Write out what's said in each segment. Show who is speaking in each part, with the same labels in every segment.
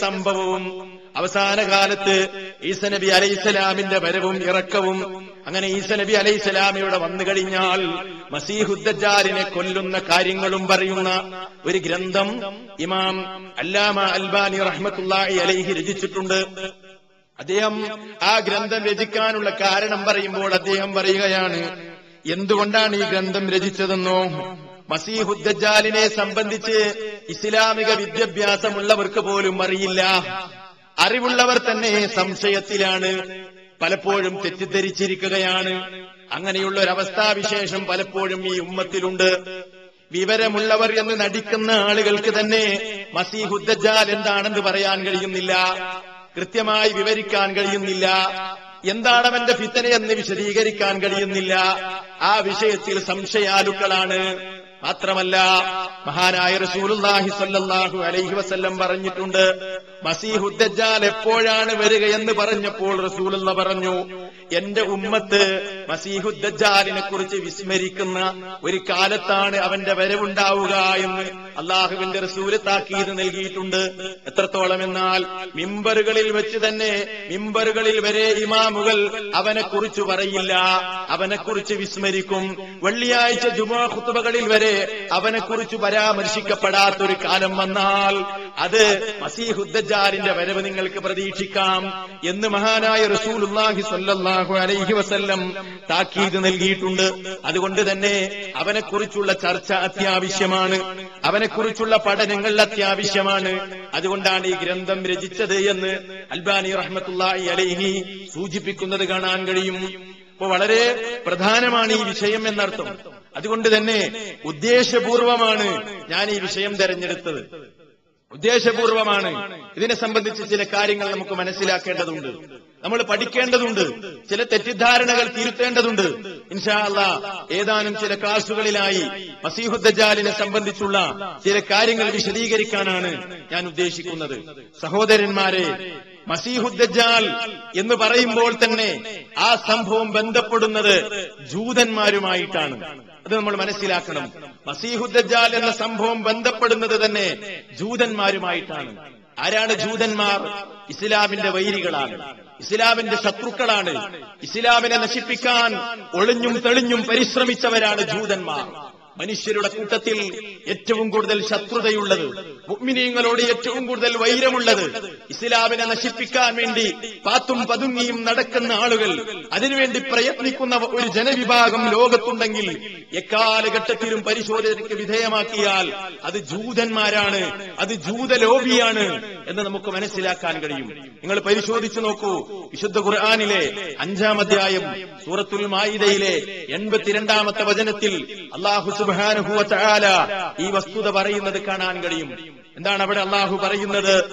Speaker 1: സംഭവവും അവസാന കാലത്ത് ഈസ നബി അലൈഹിസ്സലാമിന്റെ വരവും ഇറക്കവും അങ്ങനെ ഈസ നബി അലൈഹിസ്സലാമിയുടെ വന്നു കഴിഞ്ഞാൽ മസീഹുദ്ദാലിനെ കൊല്ലുന്ന കാര്യങ്ങളും പറയുന്ന ഒരു ഗ്രന്ഥം ഇമാം അല്ലാമ അൽബാനി റഹ്മത്തുള്ളാഹി അലൈഹി രചിച്ചിട്ടുണ്ട്. അദ്ദേഹം ആ ഗ്രന്ഥം രചിക്കാനുള്ള കാരണം പറയുമ്പോൾ അദ്ദേഹം പറയുകയാണ് എന്തുകൊണ്ടാണ് ഈ ഗ്രന്ഥം രചിച്ചതെന്നോ? മസീഹുദ്ദാലിനെ സംബന്ധിച്ച് ഇസ്ലാമിക വിദ്യാഭ്യാസമുള്ളവർക്ക് പോലും അറിയില്ല. അറിവുള്ളവർ തന്നെ സംശയത്തിലാണ്. പലപ്പോഴും തെറ്റിദ്ധരിച്ചിരിക്കുകയാണ്. അങ്ങനെയുള്ള ഒരു അവസ്ഥാവിശേഷം പലപ്പോഴും ഈ ഉമ്മത്തിലുണ്ട്. വിവരമുള്ളവർ എന്ന് നടിക്കുന്ന ആളുകൾക്ക് തന്നെ മസീഹുദ്ദജാൽ എന്താണെന്ന് പറയാൻ കഴിയുന്നില്ല. കൃത്യമായി വിവരിക്കാൻ കഴിയുന്നില്ല. എന്താണ് അവന്റെ ഫിത്തനയെന്ന് വിശദീകരിക്കാൻ കഴിയുന്നില്ല. ആ വിഷയത്തിൽ സംശയാലുക്കളാണ്. മാത്രമല്ല മഹാനായ റസൂലുല്ലാഹി സല്ലല്ലാഹു അലൈഹി വസല്ലം പറഞ്ഞിട്ടുണ്ട് മസീഹുദ്ദജ്ജാൽ എപ്പോഴാണ് വരികയെന്ന് പറഞ്ഞപ്പോൾ റസൂലുള്ള പറഞ്ഞു എന്റെ ഉമ്മത്ത് മസീഹുദ്ദാലിനെ കുറിച്ച് വിസ്മരിക്കുന്ന ഒരു കാലത്താണ് അവന്റെ വരവുണ്ടാവുക എന്ന് അള്ളാഹുവിന്റെ റസൂൽ താക്കീത് നൽകിയിട്ടുണ്ട്. എത്രത്തോളം എന്നാൽ മിമ്പറുകളിൽ വെച്ച് തന്നെ മിമ്പറുകളിൽ വരെ ഇമാമുകൾ അവനെ കുറിച്ച് പറയില്ല അവനെ കുറിച്ച് വിസ്മരിക്കും. വെള്ളിയാഴ്ച ജുമാ ഖുത്തുബകളിൽ വരെ അവനെ കുറിച്ച് പരാമർശിക്കപ്പെടാത്തൊരു കാലം വന്നാൽ അത് മസീഹുദ്ദാലിന്റെ വരവ് നിങ്ങൾക്ക് പ്രതീക്ഷിക്കാം എന്ന് മഹാനായ റസൂലുള്ളാഹി സ്വല്ലല്ലാഹു അലൈഹി വസല്ലം താക്കീത് നൽകിയിട്ടുണ്ട്. അതുകൊണ്ട് തന്നെ അവനെക്കുറിച്ചുള്ള ചർച്ച അത്യാവശ്യമാണ്. അവനെക്കുറിച്ചുള്ള പഠനങ്ങൾ അത്യാവശ്യമാണ്. അതുകൊണ്ടാണ് ഈ ഗ്രന്ഥം രചിച്ചത് എന്ന് അൽബാനി റഹ്മത്തുള്ളാഹി അലൈഹി സൂചിപ്പിക്കുന്നത് കാണാൻ കഴിയും. അപ്പൊ വളരെ പ്രധാനമാണ് ഈ വിഷയം എന്നർത്ഥം. അതുകൊണ്ട് തന്നെ ഉദ്ദേശപൂർവമാണ് ഞാൻ ഈ വിഷയം തെരഞ്ഞെടുത്തത്. ഉദ്ദേശപൂർവമാണ്. ഇതിനെ സംബന്ധിച്ച് ചില കാര്യങ്ങൾ നമുക്ക് മനസ്സിലാക്കേണ്ടതുണ്ട്. നമ്മൾ പഠിക്കേണ്ടതുണ്ട്. ചില തെറ്റിദ്ധാരണകൾ തിരുത്തേണ്ടതുണ്ട്. ഇൻഷാ അല്ലാ ഏതാനും ചില ക്ലാസുകളിലായി മസീഹുദ്ദാലിനെ സംബന്ധിച്ചുള്ള ചില കാര്യങ്ങൾ വിശദീകരിക്കാനാണ് ഞാൻ ഉദ്ദേശിക്കുന്നത്. സഹോദരന്മാരെ മസീഹുദ്ദാൽ എന്ന് പറയുമ്പോൾ തന്നെ ആ സംഭവം ബന്ധപ്പെടുന്നത് ജൂതന്മാരുമായിട്ടാണ്. അത് നമ്മൾ മനസ്സിലാക്കണം. മസീഹുദ്ദാൽ എന്ന സംഭവം ബന്ധപ്പെടുന്നത് തന്നെ ജൂതന്മാരുമായിട്ടാണ്. ആരാണ് ജൂതന്മാർ? ഇസ്ലാമിന്റെ വൈരികളാണ്. ഇസ്ലാമിന്റെ ശത്രുക്കളാണ്. ഇസ്ലാമിനെ നശിപ്പിക്കാൻ ഒളിഞ്ഞും തെളിഞ്ഞും പരിശ്രമിച്ചവരാണ് ജൂതന്മാർ. മനുഷ്യരുടെ കൂട്ടത്തിൽ ഏറ്റവും കൂടുതൽ ശത്രുതയുള്ളത് മുഗ്മിനീങ്ങളോട് ഏറ്റവും കൂടുതൽ വൈരമുള്ളത് ഇസ്ലാമിനെ നശിപ്പിക്കാൻ വേണ്ടി പാത്തും പതുങ്ങിയും നടക്കുന്ന ആളുകൾ അതിനുവേണ്ടി പ്രയത്നിക്കുന്ന ഒരു ജനവിഭാഗം ലോകത്തുണ്ടെങ്കിൽ എക്കാലഘട്ടത്തിലും പരിശോധനയ്ക്ക് വിധേയമാക്കിയാൽ അത് ജൂതന്മാരാണ് അത് ജൂതലോബിയാണ്. എന്ന് നമുക്ക് മനസ്സിലാക്കാൻ കഴിയും. നിങ്ങൾ പരിശോധിച്ചു നോക്കൂ. വിശുദ്ധ ഖുർആാനിലെ അഞ്ചാം അധ്യായം സൂറത്തുൽ മായിദയിലെ എൺപത്തിരണ്ടാമത്തെ വചനത്തിൽ അള്ളാഹു സുബാനുഭൂവ ചാല ഈ വസ്തുത പറയുന്നത് കാണാൻ കഴിയും. എന്താണ് അവിടെ അള്ളാഹു പറയുന്നത്?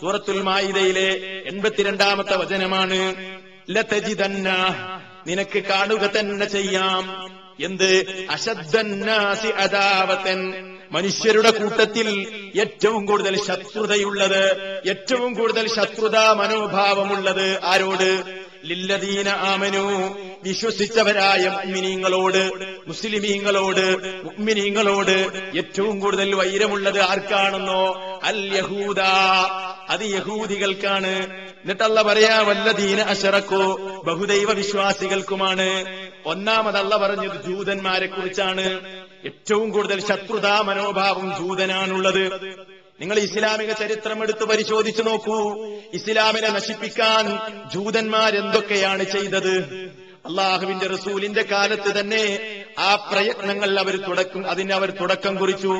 Speaker 1: സൂറത്തുൽ മായിദയിലെ എൺപത്തിരണ്ടാമത്തെ വചനമാണ് ലതജിദന്ന നിനക്ക് കാണുക തന്നെ ചെയ്യാം. എന്ത്? അശദ്ദന്നാസി അദാവത്തൻ മനുഷ്യരുടെ കൂട്ടത്തിൽ ഏറ്റവും കൂടുതൽ ശത്രുതയുള്ളത് ഏറ്റവും കൂടുതൽ ശത്രുതാ മനോഭാവമുള്ളത് ആരോട്? ലില്ലദീന ആമനു. വിശ്വസിച്ചവരായ ഉമ്മിനീങ്ങളോട് മുസ്ലിമീങ്ങളോട് ഉമ്മിനീങ്ങളോട് ഏറ്റവും കൂടുതൽ വൈരമുള്ളത് ആർക്കാണെന്നോ? അൽ യഹൂദ. അത് യഹൂദികൾക്കാണ്. എന്നിട്ടല്ല പറയാ വല്ല ദീന അശറക്കോ ബഹുദൈവ വിശ്വാസികൾക്കുമാണ്. ഒന്നാമതല്ല പറഞ്ഞത് ജൂതന്മാരെ കുറിച്ചാണ് ഏറ്റവും കൂടുതൽ ശത്രുതാ മനോഭാവം ജൂതനാണുള്ളത്. നിങ്ങൾ ഇസ്ലാമിക ചരിത്രം എടുത്ത് പരിശോധിച്ചു നോക്കൂ. ഇസ്ലാമിനെ നശിപ്പിക്കാൻ ജൂതന്മാരെന്തൊക്കെയാണ് ചെയ്തത്? അള്ളാഹുവിന്റെ റസൂലിന്റെ കാലത്ത് തന്നെ ആ പ്രയത്നങ്ങൾ അവർ തുടക്കം അതിന് അവർ തുടക്കം കുറിച്ചു.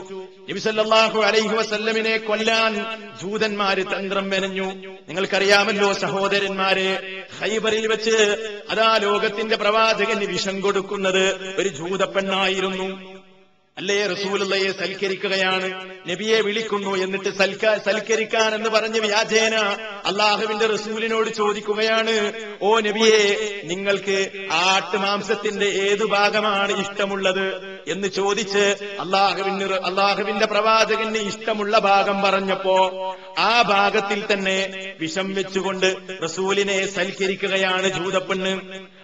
Speaker 1: നബിസല്ലാഹു അലൈഹി വസല്ലമിനെ കൊല്ലാൻ ജൂതന്മാര് തന്ത്രം മെനഞ്ഞു. നിങ്ങൾക്കറിയാമല്ലോ സഹോദരന്മാരെ ഹൈബറിൽ വെച്ച് അതാ ലോകത്തിന്റെ പ്രവാചകന് വിഷം കൊടുക്കുന്നത്. ഒരു ജൂതപ്പെണ്ണായിരുന്നു അല്ലേ റസൂലയെ സൽക്കരിക്കുകയാണ്? നബിയെ വിളിക്കുന്നു എന്നിട്ട് സൽക്ക സൽക്കരിക്കാൻ എന്ന് പറഞ്ഞ് വ്യാജേന അള്ളാഹുവിന്റെ റസൂലിനോട് ചോദിക്കുകയാണ്. ഓ നബിയെ നിങ്ങൾക്ക് ആട്ടുമാംസത്തിന്റെ ഏതു ഭാഗമാണ് ഇഷ്ടമുള്ളത്? എന്ന് ചോദിച്ച് അള്ളാഹുവിന് അള്ളാഹുവിന്റെ പ്രവാചകന് ഇഷ്ടമുള്ള ഭാഗം പറഞ്ഞപ്പോ ആ ഭാഗത്തിൽ തന്നെ വിഷം വെച്ചുകൊണ്ട് റസൂലിനെ സൽക്കരിക്കുകയാണ് ജൂതപ്പെണ്ണ്.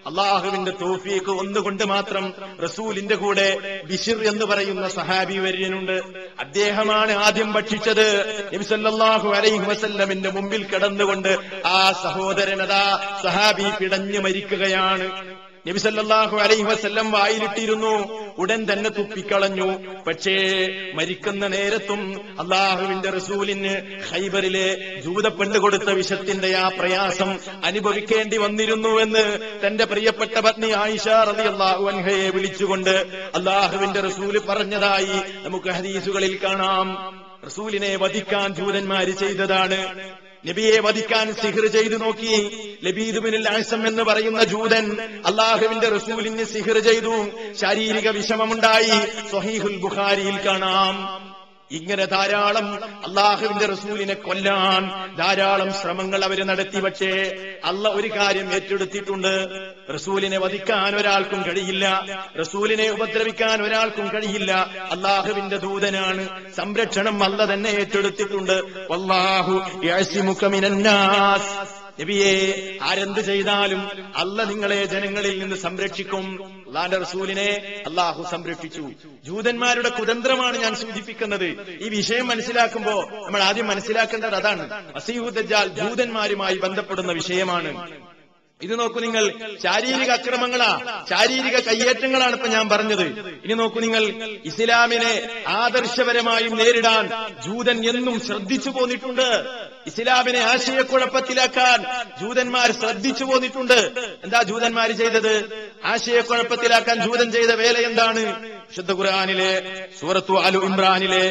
Speaker 1: അള്ളാഹുവിന്റെ തോഫീക്ക് ഒന്നുകൊണ്ട് മാത്രം റസൂലിന്റെ കൂടെ ബിഷിർ എന്ന് പറയുന്ന സഹാബി വര്യനുണ്ട്. അദ്ദേഹമാണ് ആദ്യം ഭക്ഷിച്ചത്. നബിസല്ലാഹു അലൈഹി വസല്ലമിന്റെ മുമ്പിൽ കിടന്നുകൊണ്ട് ആ സഹോദരനതാ സഹാബി പിടഞ്ഞു മരിക്കുകയാണ്. നബിസല്ലാഹു അലൈഹി വസ്ല്ലം വായിലിട്ടിരുന്നു. ഉടൻ തന്നെ തുപ്പിക്കളഞ്ഞു. പക്ഷേ മരിക്കുന്ന നേരത്തും അള്ളാഹുവിന്റെ റസൂലിന് ഹൈബറിലെ ജൂതപ്പെണ്ണ് കൊടുത്ത വിഷത്തിന്റെ ആ പ്രയാസം അനുഭവിക്കേണ്ടി വന്നിരുന്നുവെന്ന് തന്റെ പ്രിയപ്പെട്ട പത്നി ആയിഷ റതി അള്ളാഹു അൻഹയെ വിളിച്ചുകൊണ്ട് അള്ളാഹുവിന്റെ റസൂൽ പറഞ്ഞതായി നമുക്ക് ഹദീസുകളിൽ കാണാം. റസൂലിനെ വധിക്കാൻ ജൂതന്മാര് ചെയ്തതാണ്. നബിയെ വധിക്കാൻ സിഹിർ ചെയ്തു നോക്കി. ലബീദുബിനിൽ ആസം എന്ന് പറയുന്ന ജൂതൻ അള്ളാഹുവിന്റെ റസൂലിന് സിഹിർ ചെയ്തു. ശാരീരിക വിഷമമുണ്ടായി. സ്വഹീഹുൽ ബുഖാരിയിൽ കാണാം. ഇങ്ങനെ ധാരാളം അള്ളാഹുവിന്റെ റസൂലിനെ കൊല്ലാൻ ധാരാളം ശ്രമങ്ങൾ അവർ നടത്തി. പക്ഷേ അല്ല ഒരു കാര്യം ഏറ്റെടുത്തിട്ടുണ്ട്. റസൂലിനെ വധിക്കാൻ ഒരാൾക്കും കഴിയില്ല. റസൂലിനെ ഉപദ്രവിക്കാൻ ഒരാൾക്കും കഴിയില്ല. അള്ളാഹുവിന്റെ ദൂതനാണ് സംരക്ഷണം അല്ല തന്നെ ഏറ്റെടുത്തിട്ടുണ്ട്. ആരെന്ത് ചെയ്താലും അല്ല നിങ്ങളെ ജനങ്ങളിൽ നിന്ന് സംരക്ഷിക്കും. അള്ളാന്റെ റസൂലിനെ അള്ളാഹു സംരക്ഷിച്ചു. ജൂതന്മാരുടെ കുതന്ത്രമാണ് ഞാൻ സൂചിപ്പിക്കുന്നത്. ഈ വിഷയം മനസ്സിലാക്കുമ്പോൾ നമ്മൾ ആദ്യം മനസ്സിലാക്കേണ്ടത് അതാണ്. അസീഹുദ്ജാൽ ജൂതന്മാരുമായി ബന്ധപ്പെടുന്ന വിഷയമാണ്. ഇത് നോക്കൂ നിങ്ങൾ ശാരീരിക അക്രമങ്ങളാ. ശാരീരിക കയ്യേറ്റങ്ങളാണ് ഇപ്പൊ ഞാൻ പറഞ്ഞത്. ഇനി നോക്കൂ നിങ്ങൾ ഇസ്ലാമിനെ ആദർശപരമായും നേരിടാൻ ജൂതൻ എന്നും ശ്രദ്ധിച്ചു പോന്നിട്ടുണ്ട്. ഇസ്ലാമിനെ ആശയക്കുഴപ്പത്തിലാക്കാൻ ജൂതന്മാർ ശ്രദ്ധിച്ചു പോന്നിട്ടുണ്ട്. എന്താ ജൂതന്മാർ ചെയ്തത്? ആശയക്കുഴപ്പത്തിലാക്കാൻ ജൂതൻ ചെയ്ത വേല എന്താണ്? വിശുദ്ധ ഖുർആാനിലെ സൂറത്തു അലു ഇമ്രാനിലെ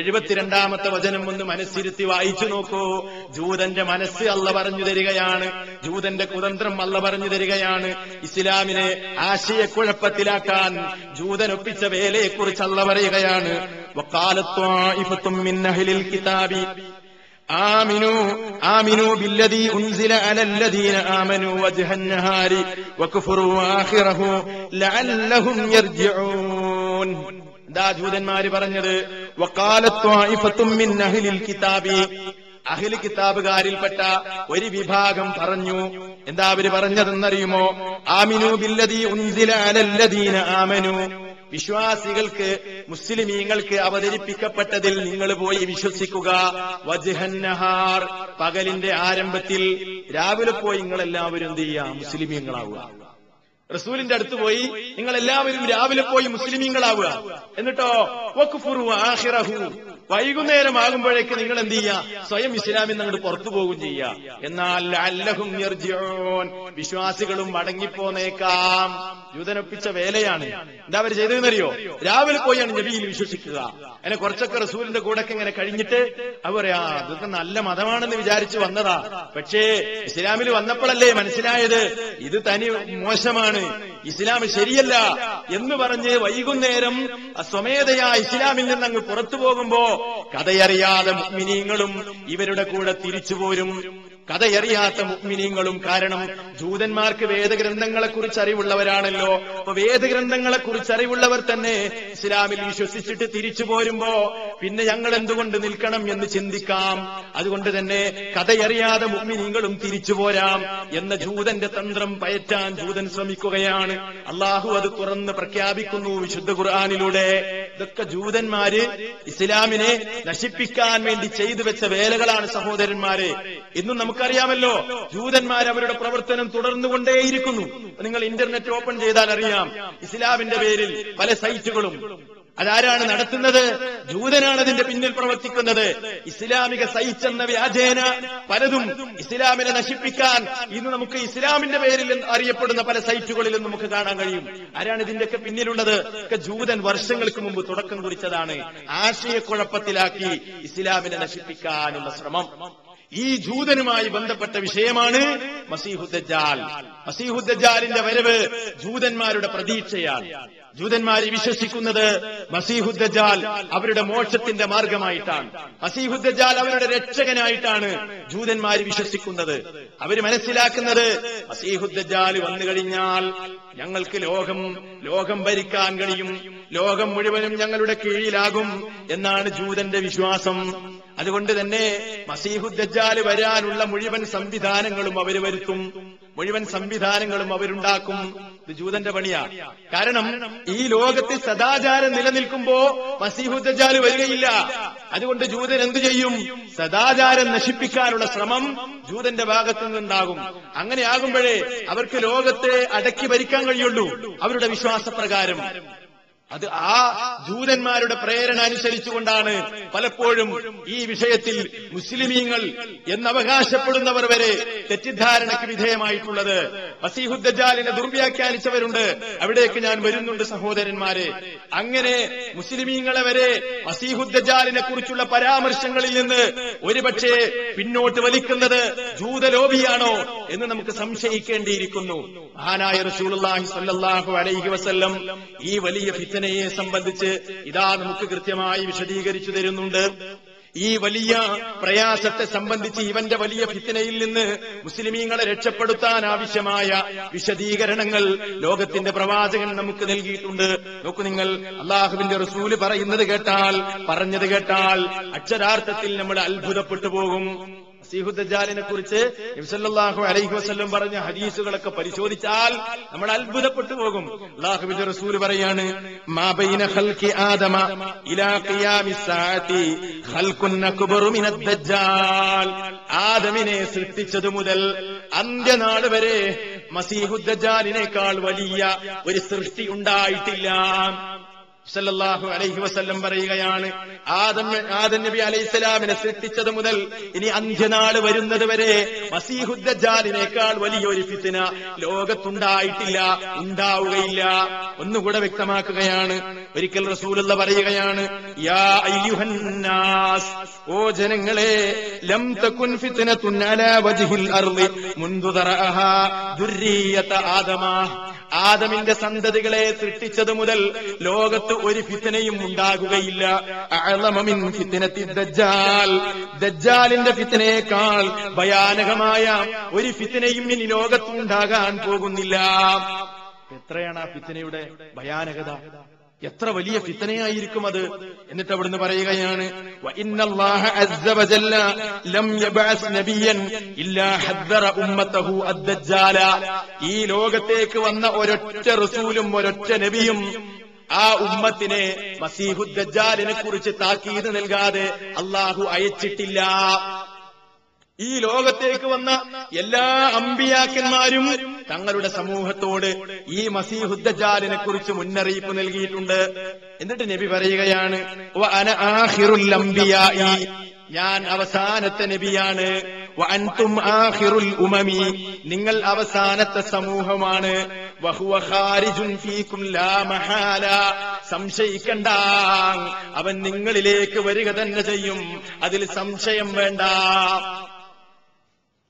Speaker 1: എഴുപത്തിരണ്ടാമത്തെ വചനം ഒന്ന് മനസ്സിരുത്തി വായിച്ചു നോക്കൂ ജൂതന്റെ മനസ്സ് അല്ല പറഞ്ഞു തരികയാണ് ജൂതന്റെ കുതന്ത്രം അല്ല പറഞ്ഞു തരികയാണ് ഇസ്ലാമിനെ ആശയക്കുഴപ്പത്തിലാക്കാൻ ജൂതൻ ഒപ്പിച്ച വേലയെക്കുറിച്ച് അല്ല പറയുകയാണ് വക്കാലത്വാഇഫത്തും മിൻ അഹ്ലിൽ കിതാബി آمنوا آمنوا بالذي أنزل على الذين آمنوا وجه النهار وكفروا آخره لعلهم يرجعون എന്താ ജൂതന്മാര് പറഞ്ഞത് കിതാബി. അഹിൽ കിതാബുകാരിൽപ്പെട്ട ഒരു വിഭാഗം പറഞ്ഞു. എന്താ അവർ പറഞ്ഞതെന്നറിയുമോ? ആമിനു ബില്ലദീ ഉൻസില അലല്ലദീന ആമനു. വിശ്വാസികൾക്ക് മുസ്ലിമീങ്ങൾക്ക് അവതരിപ്പിക്കപ്പെട്ടതിൽ നിങ്ങൾ പോയി വിശ്വസിക്കുക. വജ്ഹന്നഹാർ പകലിന്റെ ആരംഭത്തിൽ രാവിലെ പോയി നിങ്ങൾ എല്ലാവരും എന്ത് ചെയ്യുക? മുസ്ലിമീങ്ങളാവുക. റസൂലിന്റെ അടുത്ത് പോയി നിങ്ങൾ എല്ലാവരും രാവിലെ പോയി മുസ്ലിമീങ്ങളാവുക. എന്നിട്ടോ വൈകുന്നേരം ആകുമ്പോഴേക്ക് നിങ്ങൾ എന്ത് ചെയ്യുക? സ്വയം ഇസ്ലാമിൽ നിന്ന് അങ്ങോട്ട് പുറത്തു പോകുകയും ചെയ്യുക. എന്നാൽ വിശ്വാസികളും മടങ്ങിപ്പോന്നേക്കാം. യൂതനൊപ്പിച്ച വേലയാണ്. എന്താ അവർ ചെയ്തതെന്നറിയോ? രാവിലെ പോയാണ് നബിയിൽ വിശ്വസിക്കുക. അങ്ങനെ കുറച്ചൊക്കെ റസൂലിന്റെ കൂടെ ഇങ്ങനെ കഴിഞ്ഞിട്ട് അവർ പറയാ നല്ല മതമാണെന്ന് വിചാരിച്ചു വന്നതാ. പക്ഷേ ഇസ്ലാമിൽ വന്നപ്പോഴല്ലേ മനസ്സിലായത്? ഇത് തനി മോശമാണ്. ഇസ്ലാം ശരിയല്ല. എന്ന് പറഞ്ഞ് വൈകുന്നേരം സ്വമേധയാ ഇസ്ലാമിൽ നിന്ന് അങ്ങ് പുറത്തു പോകുമ്പോ കഥയറിയാതെ മുഗ്മിനീങ്ങളും ഇവരുടെ കൂടെ തിരിച്ചു പോരും. കഥയറിയാത്ത മുഗ്മിനീങ്ങളും കാരണം ജൂതന്മാർക്ക് വേദഗ്രന്ഥങ്ങളെ കുറിച്ച് അറിവുള്ളവരാണല്ലോ. അപ്പൊ വേദഗ്രന്ഥങ്ങളെ കുറിച്ച് അറിവുള്ളവർ തന്നെ ഇസ്ലാമിൽ വിശ്വസിച്ചിട്ട് തിരിച്ചു പോരുമ്പോ പിന്നെ ഞങ്ങൾ എന്തുകൊണ്ട് നിൽക്കണം എന്ന് ചിന്തിക്കാം. അതുകൊണ്ട് തന്നെ കഥയറിയാതെ മുഗ്മിനീങ്ങളും തിരിച്ചു പോരാം എന്ന ജൂതന്റെ തന്ത്രം പയറ്റാൻ ജൂതൻ ശ്രമിക്കുകയാണ്. അള്ളാഹു അത് തുറന്ന് പ്രഖ്യാപിക്കുന്നു വിശുദ്ധ ഖുർആാനിലൂടെ. ഇതൊക്കെ ജൂതന്മാര് ഇസ്ലാമിനെ നശിപ്പിക്കാൻ വേണ്ടി ചെയ്തു വെച്ച വേലകളാണ് സഹോദരന്മാരെ. ഇന്നും നമുക്കറിയാമല്ലോ ജൂതന്മാർ അവരുടെ പ്രവർത്തനം തുടർന്നുകൊണ്ടേയിരിക്കുന്നു. നിങ്ങൾ ഇന്റർനെറ്റ് ഓപ്പൺ ചെയ്താൽ അറിയാം ഇസ്ലാമിന്റെ പേരിൽ പല സൈറ്റുകളും അതാരാണ് നടത്തുന്നത്? ജൂതനാണ് അതിന്റെ പിന്നിൽ പ്രവർത്തിക്കുന്നത്. ഇസ്ലാമിക സൈറ്റ് എന്ന വ്യാജേന പലതും ഇസ്ലാമിനെ നശിപ്പിക്കാൻ ഇന്ന് നമുക്ക് ഇസ്ലാമിന്റെ പേരിൽ അറിയപ്പെടുന്ന പല സൈറ്റുകളിലും നമുക്ക് കാണാൻ കഴിയും. ആരാണ് ഇതിന്റെയൊക്കെ പിന്നിലുള്ളത്? ഒക്കെ ജൂതൻ വർഷങ്ങൾക്ക് മുമ്പ് തുടക്കം കുറിച്ചതാണ്. ആശയക്കുഴപ്പത്തിലാക്കി ഇസ്ലാമിനെ നശിപ്പിക്കാനുള്ള ശ്രമം. ഈ ജൂതനുമായി ബന്ധപ്പെട്ട വിഷയമാണ് മസീഹുദ്ജാൽ മസീഹുദ്ജാലിന്റെ വരവ് ജൂതന്മാരുടെ പ്രതീക്ഷയാണ്. ജൂതന്മാരെ വിശ്വസിക്കുന്നത് മസീഹുദ്ജാൽ അവരുടെ മോക്ഷത്തിന്റെ മാർഗമായിട്ടാണ്. മസീഹുദ്ജാൽ അവരുടെ രക്ഷകനായിട്ടാണ് ജൂതന്മാര് വിശ്വസിക്കുന്നത്. അവർ മനസ്സിലാക്കുന്നത് മസീഹുദ്ജാൽ വന്നു കഴിഞ്ഞാൽ ഞങ്ങൾക്ക് ലോകം ലോകം ഭരിക്കാൻ കഴിയും. ലോകം മുഴുവനും ഞങ്ങളുടെ കീഴിലാകും എന്നാണ് ജൂതന്റെ വിശ്വാസം. അതുകൊണ്ട് തന്നെ മസീഹുദ്ദാൽ വരാനുള്ള മുഴുവൻ സംവിധാനങ്ങളും അവർ വരുത്തും. മുഴുവൻ സംവിധാനങ്ങളും അവരുണ്ടാക്കും. ഇത് ജൂതന്റെ പണിയാണ് കാരണം ഈ ലോകത്ത് സദാചാരം നിലനിൽക്കുമ്പോ മസീഹുദ്ദാൽ വരികയില്ല. അതുകൊണ്ട് ജൂതൻ എന്തു ചെയ്യും? സദാചാരം നശിപ്പിക്കാനുള്ള ശ്രമം ജൂതന്റെ ഭാഗത്തു നിന്നുണ്ടാകും. അങ്ങനെയാകുമ്പോഴേ അവർക്ക് ലോകത്തെ അടക്കി ഭരിക്കാൻ കഴിയുള്ളൂ. അവരുടെ വിശ്വാസപ്രകാരം. അത് ആ ജൂതന്മാരുടെ പ്രേരണ അനുസരിച്ചുകൊണ്ടാണ് പലപ്പോഴും ഈ വിഷയത്തിൽ മുസ്ലിമീങ്ങൾ എന്നവകാശപ്പെടുന്നവർ വരെ തെറ്റിദ്ധാരണയ്ക്ക് വിധേയമായിട്ടുള്ളത്. വസീഹുദ്ദാലിനെ ദുർവ്യാഖ്യാനിച്ചവരുണ്ട്. അവിടേക്ക് ഞാൻ വരുന്നുണ്ട് സഹോദരന്മാരെ. അങ്ങനെ മുസ്ലിമീങ്ങളെ വരെ വസീഹുദ്ദാലിനെ കുറിച്ചുള്ള പരാമർശങ്ങളിൽ നിന്ന് ഒരുപക്ഷെ പിന്നോട്ട് വലിക്കുന്നത് ജൂതലോബിയാണോ എന്ന് നമുക്ക് സംശയിക്കേണ്ടിയിരിക്കുന്നു. മഹാനായ റസൂൽ അലൈഹി വസല്ലം ഈ വലിയ ഫിത്തനയെ സംബന്ധിച്ച് ഇതാ നമുക്ക് കൃത്യമായി വിശദീകരിച്ചു തരുന്നുണ്ട്. ഈ വലിയ പ്രയാസത്തെ സംബന്ധിച്ച് ഇവന്റെ വലിയ ഫിത്തനയിൽ നിന്ന് മുസ്ലിമീങ്ങളെ രക്ഷപ്പെടുത്താൻ ആവശ്യമായ വിശദീകരണങ്ങൾ ലോകത്തിന്റെ പ്രവാചകൻ നമുക്ക് നൽകിയിട്ടുണ്ട്. നോക്കൂ നിങ്ങൾ അള്ളാഹുവിന്റെ റസൂൽ പറയുന്നത് കേട്ടാൽ പറഞ്ഞത് കേട്ടാൽ അക്ഷരാർത്ഥത്തിൽ നമ്മൾ അത്ഭുതപ്പെട്ടു പോകും. സീഹുദ്ദാലിനെ കുറിച്ച് ഇംസല്ലാഹു അലൈഹി വസല്ലം പറഞ്ഞ ഹദീസുകളൊക്കെ പരിശോധിച്ചാൽ നമ്മൾ അത്ഭുതപ്പെട്ടു പോകും. അള്ളാഹുവിന്റെ റസൂൽ പറയാണ് മാബൈന ഖൽഖി ആദമ ഇലാ ആദമിനെ സൃഷ്ടിച്ചതു മുതൽ അന്ത്യനാട് വരെ മസീഹുദ്ദാലിനേക്കാൾ വലിയ ഒരു സൃഷ്ടി ഉണ്ടായിട്ടില്ല. സല്ലല്ലാഹു അലൈഹി വസല്ലം പറയുകയാണ് ആദം ആദം നബി അലൈഹിസ്സലാമിനെ സൃഷ്ടിച്ചത് മുതൽ ഇനി അന്ത്യനാൾ വരുന്നത് വരെ മസീഹുദ്ദാലിനേക്കാൾ വലിയൊരു ഫിത്തിന ലോകത്തുണ്ടായിട്ടില്ല ഉണ്ടാവുകയില്ല. ഒന്നുകൂടെ വ്യക്തമാക്കുകയാണ് ഒരിക്കൽ റസൂലുള്ള പറയുകയാണ് യാ ഓ ജനങ്ങളെ ലം തകുൻ ഫിത്നതുൻ അർളി ദുർരിയത ആദമ. ആദമിന്റെ സന്തതികളെ സൃഷ്ടിച്ചത് മുതൽ ലോകത്ത് ഒരു ഫിത്തനയും ഉണ്ടാകുകയില്ല. ഫിത്നത്തി ദജ്ജാൽ. ദജ്ജാലിന്റെ ഫിത്തനേക്കാൾ ഭയാനകമായ ഒരു ഫിത്തനയും ഇനി ലോകത്തുണ്ടാകാൻ പോകുന്നില്ല. എത്രയാണ് ആ ഫിത്തനയുടെ ഭയാനകത? എത്ര വലിയ ഫിത്തനയായിരിക്കും അത് എന്നിട്ട് അവിടുന്ന് പറയുകയാണ് "വ ഇന്നല്ലാഹ അസ്സ ലം യബ്അസ് നബിയൻ ഇല്ലാ ഹദ്ദറ ഉമ്മത്തഹു അദ്ദജ്ജാല. ഈ ലോകത്തേക്ക് വന്ന ഒരൊറ്റ റസൂലും ഒരൊറ്റ നബിയും ആ ഉമ്മത്തിനെ മസീഹുദ്ദജാലിനെ കുറിച്ച് താക്കീത് നൽകാതെ അള്ളാഹു അയച്ചിട്ടില്ല. ഈ ലോകത്തേക്ക് വന്ന എല്ലാ അമ്പിയാക്കന്മാരും തങ്ങളുടെ സമൂഹത്തോട് ഈ മസീഹുദ്ദജാലിനെ കുറിച്ച് മുന്നറിയിപ്പ് നൽകിയിട്ടുണ്ട്. എന്നിട്ട് നബി പറയുകയാണ് "വ അന ആഖിറുൽ ഞാൻ അവസാനത്തെ നബിയാണ്. "വ അൻതും ആഖിറുൽ ഉമമി. നിങ്ങൾ അവസാനത്തെ സമൂഹമാണ്. സംശയിക്കണ്ട. അവൻ നിങ്ങളിലേക്ക് വരിക തന്നെ ചെയ്യും. അതിൽ സംശയം വേണ്ട.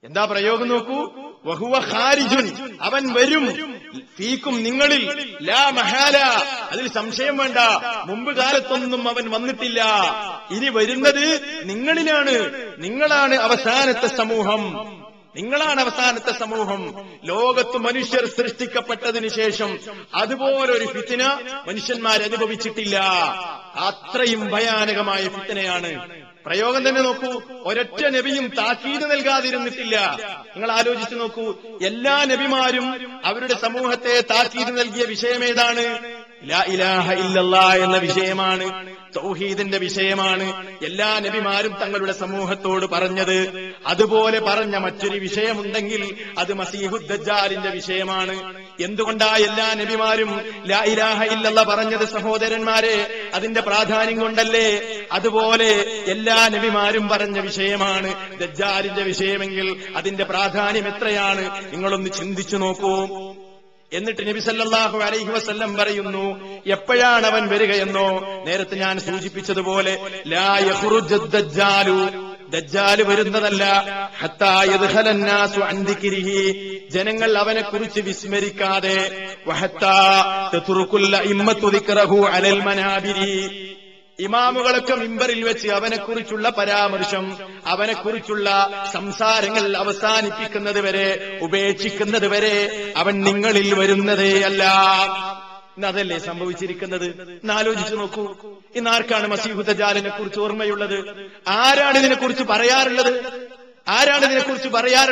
Speaker 1: എന്താ പ്രയോഗം നോക്കൂ? വഹുവ ഖാരിജുൻ. അവൻ വരും. ഫീക്കും നിങ്ങളിൽ. ലാ മഹാല. അതിൽ സംശയം വേണ്ട. മുമ്പ് കാലത്തൊന്നും അവൻ വന്നിട്ടില്ല. ഇനി വരുന്നത് നിങ്ങളിലാണ്. നിങ്ങളാണ് അവസാനത്തെ സമൂഹം. നിങ്ങളാണ് അവസാനത്തെ സമൂഹം. ലോകത്ത് മനുഷ്യർ സൃഷ്ടിക്കപ്പെട്ടതിന് ശേഷം അതുപോലൊരു ഫിത്തിന മനുഷ്യന്മാർ അനുഭവിച്ചിട്ടില്ല അത്രയും ഭയാനകമായ ഫിത്തിനയാണ്. പ്രയോഗം തന്നെ നോക്കൂ. ഒരൊറ്റ നബിയും താക്കീത് നൽകാതിരുന്നിട്ടില്ല. നിങ്ങൾ ആലോചിച്ചു നോക്കൂ. എല്ലാ നബിമാരും അവരുടെ സമൂഹത്തെ താക്കീത് നൽകിയ വിഷയമേതാണ്? ഇലാഹ എന്ന വിഷയമാണ്. തൗഹീദിന്റെ വിഷയമാണ്. എല്ലാ നബിമാരും തങ്ങളുടെ സമൂഹത്തോട് പറഞ്ഞത്. അതുപോലെ പറഞ്ഞ മറ്റൊരു വിഷയമുണ്ടെങ്കിൽ അത് മസീഹുദ്ദാലിന്റെ വിഷയമാണ്. എന്തുകൊണ്ടാ എല്ലാ നബിമാരും ലാ ഇലാഹ ഇല്ലല്ല പറഞ്ഞത് സഹോദരന്മാരെ? അതിന്റെ പ്രാധാന്യം കൊണ്ടല്ലേ? അതുപോലെ എല്ലാ നബിമാരും പറഞ്ഞ വിഷയമാണ് ദജ്ജാലിന്റെ വിഷയമെങ്കിൽ അതിന്റെ പ്രാധാന്യം എത്രയാണ്? നിങ്ങളൊന്ന് ചിന്തിച്ചു നോക്കൂ. എന്നിട്ട് നബി സല്ലാഹു അലൈഹി വസ്ല്ലം പറയുന്നു എപ്പോഴാണ് അവൻ വരികയെന്നോ? നേരത്തെ ഞാൻ സൂചിപ്പിച്ചതുപോലെ ലാ ദജ്ജാൽ വരുന്നതല്ല. ജനങ്ങൾ അവനെ കുറിച്ച് വിസ്മരിക്കാതെ ഇമാമുകളൊക്കെ മിമ്പറിൽ വെച്ച് അവനെക്കുറിച്ചുള്ള പരാമർശം അവനെക്കുറിച്ചുള്ള സംസാരങ്ങൾ അവസാനിപ്പിക്കുന്നത് വരെ ഉപേക്ഷിക്കുന്നത് വരെ അവൻ നിങ്ങളിൽ വരുന്നതേയല്ല ഇന്ന് അതല്ലേ സംഭവിച്ചിരിക്കുന്നത്? ഇന്ന് ആലോചിച്ചു നോക്കൂ. ഇന്ന് ആർക്കാണ് മസീഹു ദജാലിനെ കുറിച്ച് ഓർമ്മയുള്ളത്? ആരാണ് ഇതിനെ കുറിച്ച് പറയാറുള്ളത്? ആരാണ് ഇതിനെ കുറിച്ച് പറയാറ്